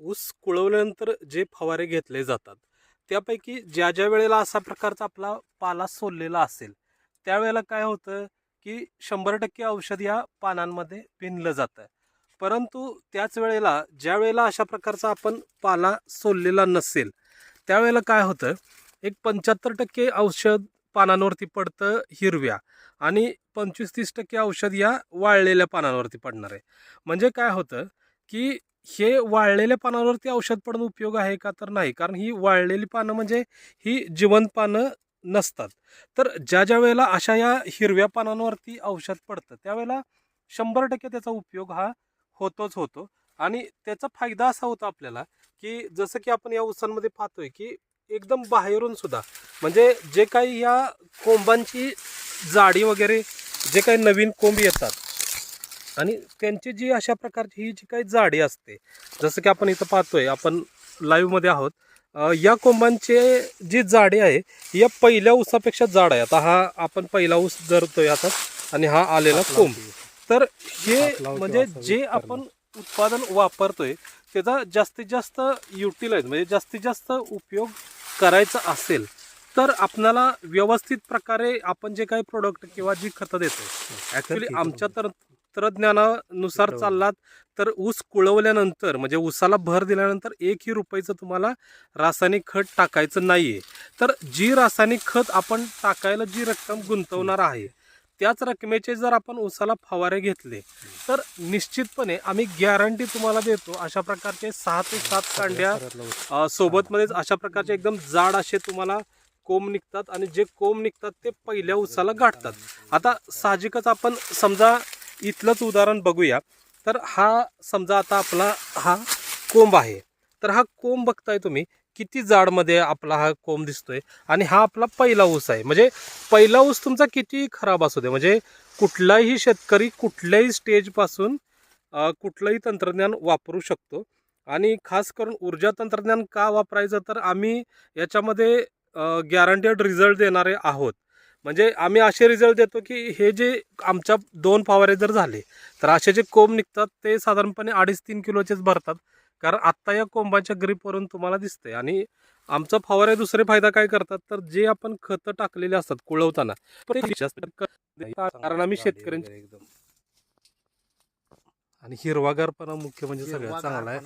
ऊस कुळवल्यानंतर जे फवारे घेतले जातात त्यापैकी ज्या ज्या वेळेला असा प्रकारचा आपला पाला सोललेला असेल त्यावेळेला काय होतं की शंभर टक्के औषध या पानांमध्ये भिनलं जातं. परंतु त्याच वेळेला ज्या वेळेला अशा प्रकारचा आपण पाला सोललेला नसेल त्यावेळेला काय होतं एक पंच्याहत्तर टक्के औषध पानांवरती पडतं हिरव्या आणि पंचवीस तीस टक्के औषध या वाळलेल्या पानांवरती पडणार आहे. म्हणजे काय होतं की हे वाळलेल्या पानांवरती औषध पडून उपयोग आहे का तर नाही? कारण ही वाळलेली पानं म्हणजे ही जिवंत पानं नसतात. तर ज्या ज्या वेळेला अशा या हिरव्या पानांवरती औषध पडतं त्यावेळेला शंभर टक्के त्याचा उपयोग हा होतोच होतो. आणि त्याचा फायदा असा होतो आपल्याला की जसं की आपण या उसांमध्ये पाहतोय की एकदम बाहेरून सुद्धा म्हणजे जे काही या कोंबांची जाडी वगैरे जे काही नवीन कोंब येतात आणि त्यांची जी अशा प्रकारची ही जी काही जाडी असते जसं की आपण इथं पाहतोय आपण लाईव्हमध्ये आहोत या कोंबांचे जी जाडी आहे या पहिल्या ऊसापेक्षा जाड आहे आता हा आपण पहिला ऊस धरतोय आता आणि हा आलेला कोंब तर हे म्हणजे जे. आपण उत्पादन वापरतोय त्याचा जास्तीत जास्त युटिलाइज म्हणजे जास्तीत जास्त उपयोग करायचा असेल तर आपणाला व्यवस्थित प्रकारे आपण जे काही प्रोडक्ट किंवा जी खतं देतो ऍक्च्युली ठीक आमच्या आहे. तंत्रज्ञानानुसार बरोबर. चाललात तर ऊस कुळवल्यानंतर म्हणजे ऊसाला भर दिल्यानंतर एकही रुपयाचं तुम्हाला रासायनिक खत टाकायचं नाहीये. तर जी रासायनिक खत आपण टाकायला जी रक्कम गुंतवणार आहे त्याच रकमेचे जर आपण ऊसाला फवारे घेतले तर निश्चितपणे आम्ही गॅरंटी तुम्हाला देतो अशा प्रकारचे सहा ते सात कांड्या सोबतमध्येच अशा प्रकारचे एकदम जाड असे तुम्हाला कोंब निघतात आणि जे कोंब निघतात ते पहिल्या उसाला गाठतात. आता साहजिकच आपण समजा इथलंच उदाहरण बघूया. तर हा समजा आता आपला हा कोंब आहे. तर हा कोंब बघताय तुम्ही किती जाडमध्ये आपला हा कोंब दिसतोय? आणि हा आपला पहिला ऊस आहे. म्हणजे पहिला ऊस तुमचा किती खराब असू दे. म्हणजे कुठलाही शेतकरी कुठल्याही स्टेजपासून कुठलंही तंत्रज्ञान वापरू शकतो. आणि खास करून ऊर्जा तंत्रज्ञान का वापरायचं? तर आम्ही याच्यामध्ये गॅरंटेड रिझल्ट देणारे आहोत. म्हणजे आम्ही असे रिझल्ट देतो की हे जे आमच्या दोन फवारे जर झाले तर असे जे कोंब निघतात ते साधारणपणे अडीच तीन किलोचेच भरतात. कारण आत्ता या कोंबाच्या ग्रीपवरून तुम्हाला दिसतंय. आणि आमचा फवारे दुसरे फायदा काय करतात तर जे आपण खतं टाकलेले असतात कुळवताना कारण आम्ही शेतकऱ्यांचे एकदम. आणि हिरवागारपणा मुख्य म्हणजे सगळ्यात चांगला आहे.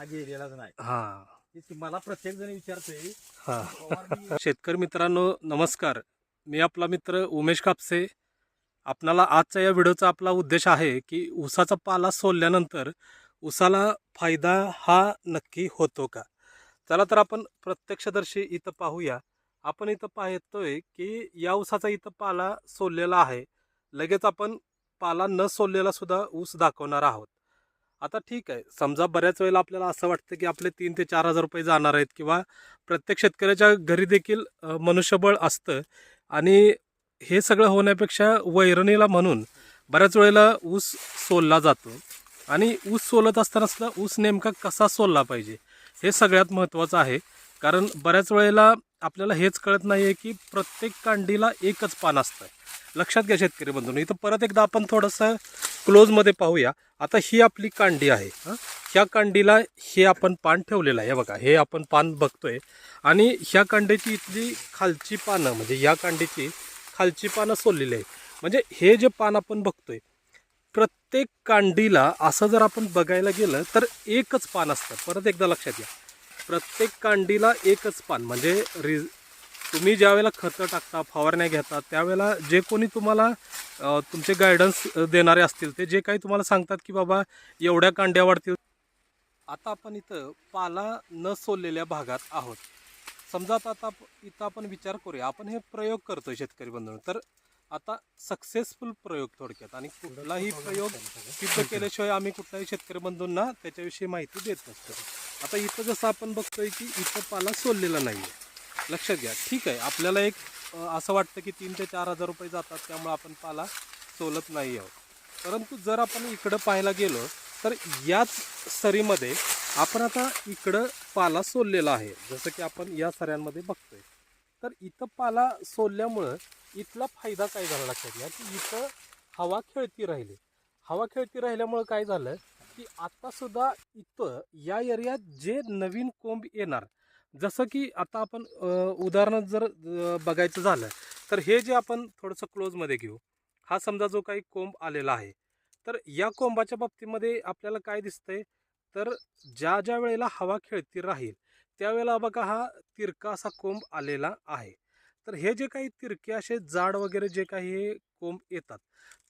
हा. मला प्रत्येक जण विचारतोय. हा. शेतकरी मित्रांनो नमस्कार. मी आपला मित्र उमेश कापसे. आपणाला आजच्या या व्हिडिओचा आपला उद्देश आहे की ऊसाचा पाला सोलल्यानंतर ऊसाला फायदा हा नक्की होतो का? चला तर आपण प्रत्यक्षदर्शी इथं पाहूया. आपण इथं पाहतोय की या ऊसाचा इथं पाला सोललेला आहे. लगेच आपण पाला न सोललेला सुद्धा ऊस दाखवणार आहोत. आता ठीक आहे. समजा बऱ्याच वेळेला आपल्याला असं वाटतं की आपले तीन ते चार हजार रुपये जाणार आहेत किंवा प्रत्येक शेतकऱ्याच्या घरी देखील मनुष्यबळ असतं. आणि हे सगळं होण्यापेक्षा वैरणीला म्हणून बऱ्याच वेळेला ऊस सोलला जातो. आणि ऊस सोलत असताना सुद्धा ऊस नेमका कसा सोलला पाहिजे हे सगळ्यात महत्त्वाचं आहे. कारण बऱ्याच वेळेला आपल्याला हेच कळत नाही आहे की प्रत्येक कांडीला एकच पान असतं. लक्षात घ्या शेतकरी बंधून इथं परत एकदा आपण थोडंसं क्लोजमध्ये पाहूया. आता ही आपली कांडी आहे ह्या कांडीला हे आपण पान ठेवलेलं आहे. बघा हे आपण पान बघतोय. आणि ह्या कांडीची इथली खालची पानं म्हणजे या कांडीची खालची पानं सोललेली आहे म्हणजे हे जे पान आपण बघतोय प्रत्येक कांडीला असं जर आपण बघायला गेलं तर एकच पान असतं. परत एकदा लक्षात घ्या. प्रत्येक कांडीला एकच पान म्हणजे रि तुम्ही ज्यावेळेला खतं टाकता फवारण्या घेता त्यावेळेला जे कोणी तुम्हाला तुमचे गायडन्स देणारे असतील ते जे काही तुम्हाला सांगतात की बाबा एवढ्या कांड्या वाढतील. आता आपण इथं पाला न सोललेल्या भागात आहोत. समजा आता आता इथं आपण विचार करूया. आपण हे प्रयोग करतो शेतकरी बंधून. तर आता सक्सेसफुल प्रयोग थोडक्यात आणि कुठलाही प्रयोग सिद्ध केल्याशिवाय आम्ही कुठल्याही शेतकरी बंधूंना त्याच्याविषयी माहिती देत नसतो. आता इथं जसं आपण बघतोय की इथं पाला सोललेला नाही आहे लक्षात घ्या. ठीक आहे. आपल्याला एक असं वाटतं की तीन ते चार हजार रुपये जातात. त्यामुळे आपण पाला सोलत नाही आहोत. परंतु जर आपण इकडं पाहायला गेलो तर याच सरीमध्ये आपण आता इकडं पाला सोललेला आहे. जसं की आपण या सऱ्यांमध्ये बघतोय. तर इथं पाला सोलल्यामुळं इथला फायदा काय झाला लक्षात घ्या की इथं हवा खेळती राहिली. हवा खेळती राहिल्यामुळं काय झालं की आत्तासुद्धा इथं या एरियात जे नवीन कोंब येणार जसं की आता आपण उदाहरण जर बघायचं झालं तर हे जे आपण थोडंसं क्लोजमध्ये घेऊ हा समजा जो काही कोंब आलेला आहे तर या कोंबाच्या बाबतीमध्ये आपल्याला काय दिसतंय? तर ज्या ज्या वेळेला हवा खेळती राहील त्यावेळेला बघा हा तिरका असा कोंब आलेला आहे. तर हे जे काही तिरके असे जाड वगैरे जे काही हे कोंब येतात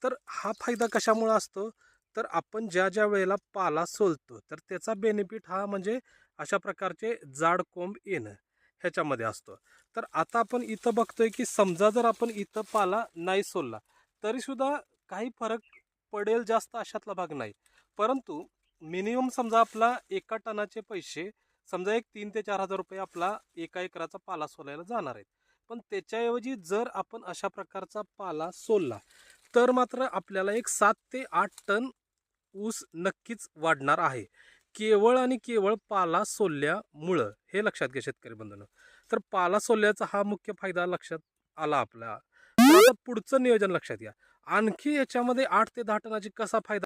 तर हा फायदा कशामुळे असतो? तर आपण ज्या ज्या वेळेला पाला सोलतो तर त्याचा बेनिफिट हा म्हणजे अशा प्रकारचे जाड कोंब येणं ह्याच्यामध्ये असतो. तर आता आपण इथं बघतोय की समजा जर आपण इथं पाला नाही सोलला तरीसुद्धा काही फरक पडेल जास्त अशातला भाग नाही. परंतु मिनिमम समजा आपला एका टनाचे पैसे समजा एक तीन ते चार हजार रुपये आपला एका एकराचा पाला सोलायला जाणार आहेत. पण त्याच्याऐवजी जर आपण अशा प्रकारचा पाला सोलला तर मात्र आपल्याला एक सात ते आठ टन ऊस नक्कीच वाढणार आहे. केवळ आणि केवळ पाला सोलल्यामुळं हे लक्षात घ्या शेतकरी बंधूंनो. तर पाला सोल्याचा हा मुख्य फायदा लक्षात आला आपला आता पुढचं नियोजन लक्षात घ्या. आणखी याच्यामध्ये आठ ते दहा टनाची कसा फायदा